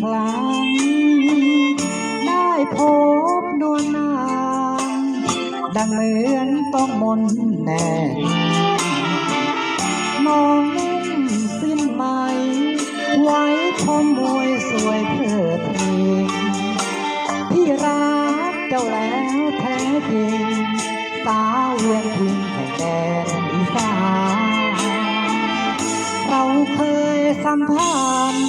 คลังได้พบนวลนางดังเหมือนต้องมนต์แน่นมองนุ่มสิ้นไหม ไว้พอมวยสวยเพลิดเพลินที่รักเจ้าแล้วแท้จริงสาวเวียงพิงแห่งแดนอีสานเราเคยสัมพันธ์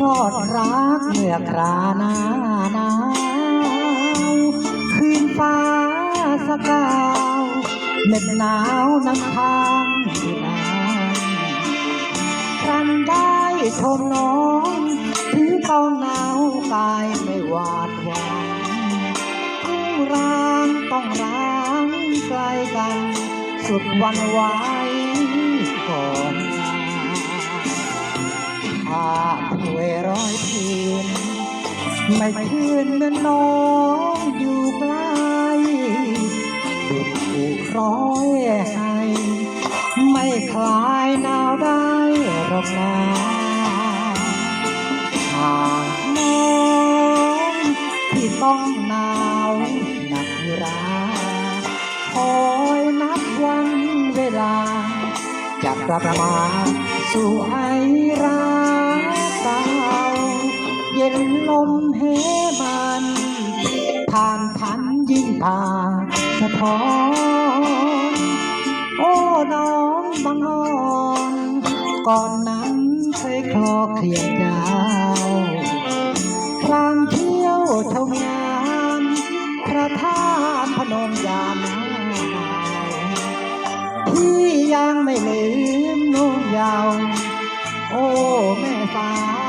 พรอดรักเมื่อคราหน้าหนาวคืนฟ้าสกาวเหน็บหนาวนำทางที่นานครั้นได้ชมน้องถึงต้องหนาวกายไม่หวาดหวั่นต้งร้างต้องร้างไกลกัน สุดวันไหวก่อนภาน ไม่คืนเมือน้องอยู่ใกล้ดุจถูกร้อยให้ไม่คลายหนาวได้หรอกนะหากน้องที่ต้องหนาวหนักราคอยนับวันเวลาจะกลับมาสู่ไอรักเก่า ย็นลมเหมันผ่านพันยิ่งผ่าสะท้อนโอ้น้องบางอ่อนก่อนนั้นเคยคลอเคลียงยาวครางเที่ยวชมงานพระธาตุพนมยามหนาวที่ยังไม่ลืมนุ่งยาว โอ้ แม่สาว